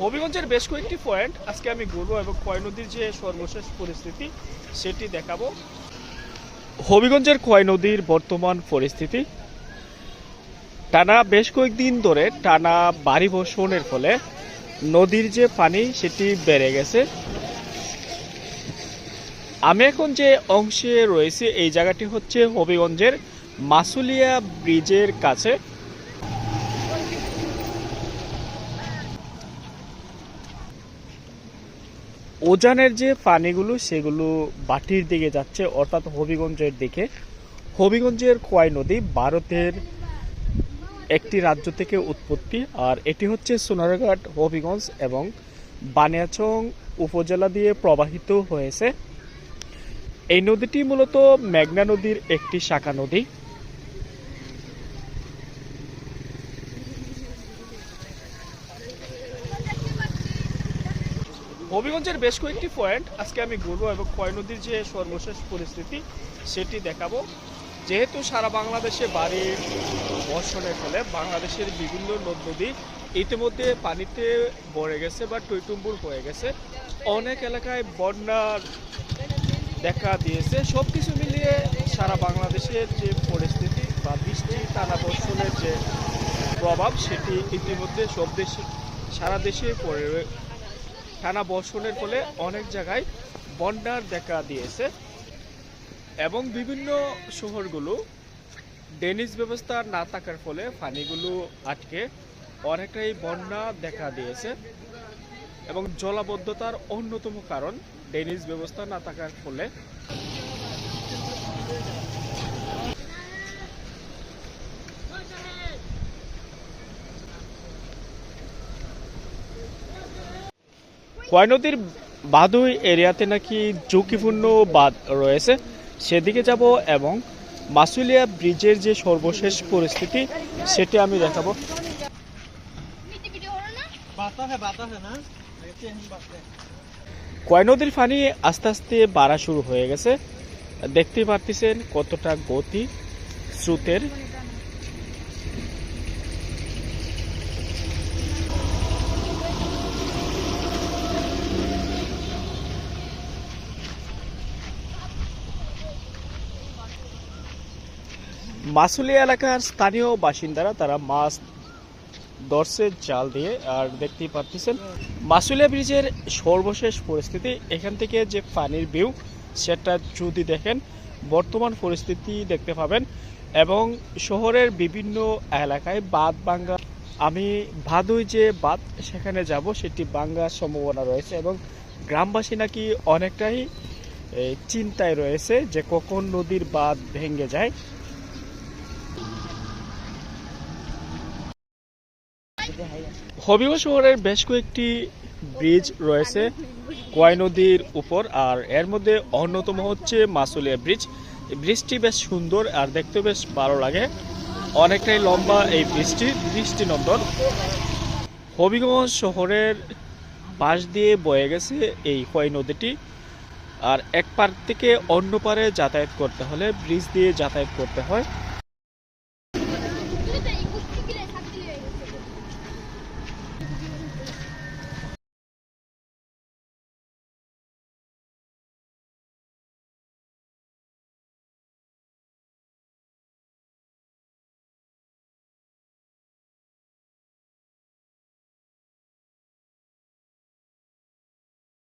হবিগঞ্জের বেশ কয়েকটি পয়েন্ট আজকে আমি ঘুরবো এবং কয় নদীর যে সর্বশেষ পরিস্থিতি, সেটি দেখাবো। হবিগঞ্জের কয় নদীর বর্তমান পরিস্থিতি। টানা বেশ কয়েকদিন ধরে টানা বাড়ি বর্ষণের ফলে নদীর যে পানি, সেটি বেড়ে গেছে। আমি এখন যে অংশে রয়েছে, এই জায়গাটি হচ্ছে হবিগঞ্জের মাসুলিয়া ব্রিজের কাছে। ওজানের যে পানিগুলো, সেগুলো বাটির দিকে যাচ্ছে, অর্থাৎ হবিগঞ্জের দিকে। হবিগঞ্জের কোয়াই নদী ভারতের একটি রাজ্য থেকে উৎপত্তি, আর এটি হচ্ছে সোনারঘাট, হবিগঞ্জ এবং বানিয়াচং উপজেলা দিয়ে প্রবাহিত হয়েছে। এই নদীটি মূলত মেঘনা নদীর একটি শাখা নদী। হবিগঞ্জের বেশ কয়েকটি পয়েন্ট আজকে আমি ঘুরবো এবং কয় নদীর যে সর্বশেষ পরিস্থিতি সেটি দেখাবো। যেহেতু সারা বাংলাদেশে বাড়ির বর্ষণের ফলে বাংলাদেশের বিভিন্ন নদ নদী ইতিমধ্যে পানিতে ভরে গেছে বা টইটুম্বুর হয়ে গেছে, অনেক এলাকায় বন্যার দেখা দিয়েছে। সব কিছু মিলিয়ে সারা বাংলাদেশের যে পরিস্থিতি বা বৃষ্টি, টানা বর্ষণের যে প্রভাব, সেটি ইতিমধ্যে সব দেশে সারা দেশে পড়ে টানা বর্ষণের ফলে অনেক জায়গায় বন্যার দেখা দিয়েছে এবং বিভিন্ন শহরগুলো ড্রেনেজ ব্যবস্থা না থাকার ফলে পানিগুলো আটকে অনেকটাই বন্যা দেখা দিয়েছে এবং জলাবদ্ধতার অন্যতম কারণ ড্রেনেজ ব্যবস্থা না থাকার ফলে কয়নদীর বাদুই এরিয়াতে নাকি ঝুঁকিপূর্ণ বাঁধ রয়েছে। সেদিকে যাব এবং মাসুলিয়া ব্রিজের যে সর্বশেষ পরিস্থিতি, সেটি আমি দেখাবো। কয় নদীর পানি আস্তে আস্তে বাড়া শুরু হয়ে গেছে। দেখতে পারতেছেন কতটা গতি স্রোতের। মাসুলিয়া এলাকার স্থানীয় বাসিন্দারা তারা মাছ ধরছে জাল দিয়ে, আর দেখতেই পারতেছেন মাসুলিয়া ব্রিজের সর্বশেষ পরিস্থিতি। এখান থেকে যে পানির ভিউ, সেটা যদি দেখেন, বর্তমান পরিস্থিতি দেখতে পাবেন। এবং শহরের বিভিন্ন এলাকায় বাঁধ ভাঙ্গা, আমি ভাদুই যে বাঁধ, সেখানে যাব, সেটি বাঙ্গার সম্ভাবনা রয়েছে এবং গ্রামবাসী নাকি অনেকটাই চিন্তায় রয়েছে যে কখন নদীর বাঁধ ভেঙে যায়। হবিগঞ্জ শহরের বেশ কয়েকটি ব্রিজ রয়েছে কয় নদীর উপর, আর এর মধ্যে অন্যতম হচ্ছে মাসুলিয়া ব্রিজ। ব্রিজটি বেশ সুন্দর আর দেখতে বেশ ভালো লাগে। অনেকটাই লম্বা এই ব্রিজটি দৃষ্টিনন্দন হবিগঞ্জ শহরের পাশ দিয়ে বয়ে গেছে এই কয় নদীটি, আর এক পার থেকে অন্য পারে যাতায়াত করতে হলে ব্রিজ দিয়ে যাতায়াত করতে হয়।